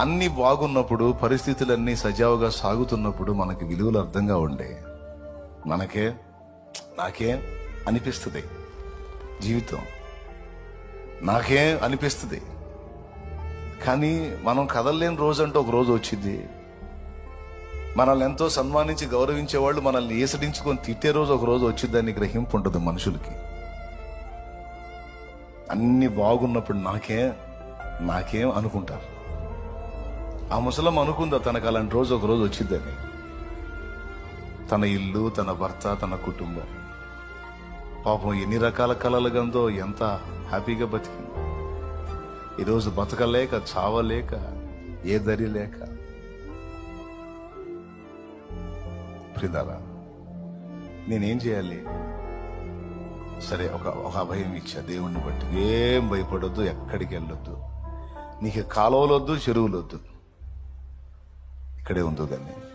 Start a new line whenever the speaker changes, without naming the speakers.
అన్ని బాగున్నప్పుడు పరిస్థితులన్నీ సజావుగా సాగుతున్నప్పుడు మనకి విలువలు అర్థంగా ఉండే. మనకే నాకే అనిపిస్తుంది. జీవితం. నాకే అనిపిస్తుంది. కానీ మనం కదలలేని రోజు అంటే ఒక రోజు వచ్చింది. మనల్ని ఎంతో సన్మానించి గౌరవించే వాళ్ళు మనల్ని ఏసడించుకొని తిట్టే రోజు ఒక రోజు వచ్చిందని గ్రహింపు ఉంటుంది మనుషులకి. అన్ని బాగున్నప్పుడు నాకే నాకేం అనుకుంటారు. ఆ ముసలం అనుకుందా తనకు అలాంటి రోజు ఒక రోజు వచ్చిందని తన ఇల్లు తన భర్త తన కుటుంబం. పాపం ఎన్ని రకాల కలలు గందో ఎంత హ్యాపీగా బతికింది. ఈరోజు బతకలేక చావలేక ఏ దరి లేక. ప్రిదారా నేనేం చేయాలి? సరే ఒక ఒక అభయం ఇచ్చా. దేవుణ్ణి బట్టి ఏం భయపడొద్దు ఎక్కడికి వెళ్ళొద్దు. నీకు కాలువలొద్దు చెరువులొద్దు. Creo un tu.